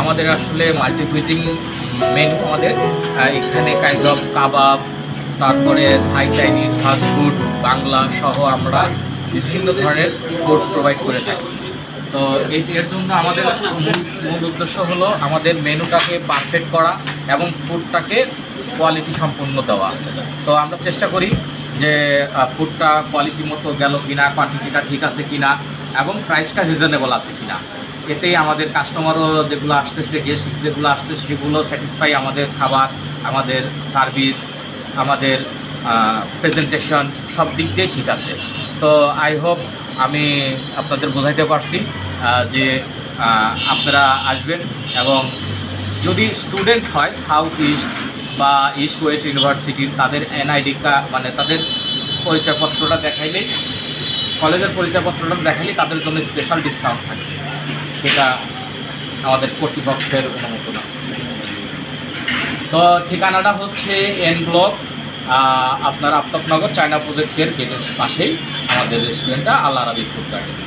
আমাদের আসলে multi cuisine menu আমাদের এখানে কাইন্ড অফ কাবাব, তারপরে Thai Chinese fast food Bangla সহ আমরা বিভিন্ন ধরনের ফুড প্রোভাইড করে থাকি। তো এই এর জন্য আমাদের মূল- উদ্দেশ্য হলো আমাদের মেনুটাকে পারফেক্ট করা এবং ফুডটাকে কোয়ালিটি সম্পন্ন দেওয়া। তো আমরা চেষ্টা করি যে ফুডটা কোয়ালিটি মতো গেল কিনা কোয়ান্টিটিটা ঠিক আছে কিনা, এবং প্রাইসটা রিজনেবল আছে কিনা। এতেই আমাদের কাস্টমারও যেগুলো আসতেছে গেস্ট যেগুলো আসতেছে, সেগুলো স্যাটিসফাই আমাদের খাবার, আমাদের সার্ভিস আমাদের প্রেজেন্টেশন সব দিক দিয়ে ঠিক আছে। তো আই হোপ আমি আপনাদের বোঝাইতে পারছি যে আপনারা আসবেন এবং যদি স্টুডেন্ট হয় সাউথ ইস্ট বা ইস্ট ওয়েস্ট ইউনিভার্সিটির তাদের এনআইডি মানে তাদের পরিচয়পত্রটা দেখাইলে, কলেজের পরিচয়পত্রটা দেখালে তাদের জন্য স্পেশাল ডিসকাউন্ট থাকবে সেটা আমাদের কর্তৃপক্ষের অনুমোদন আছে। তো ঠিকানাটা হচ্ছে এন ব্লক আপনার আফতাবনগর, চায়না প্রজেক্টের গেটের পাশেই আমাদের রেস্টুরেন্টটা আল্লাহ রাবি ফুড গার্ডেন।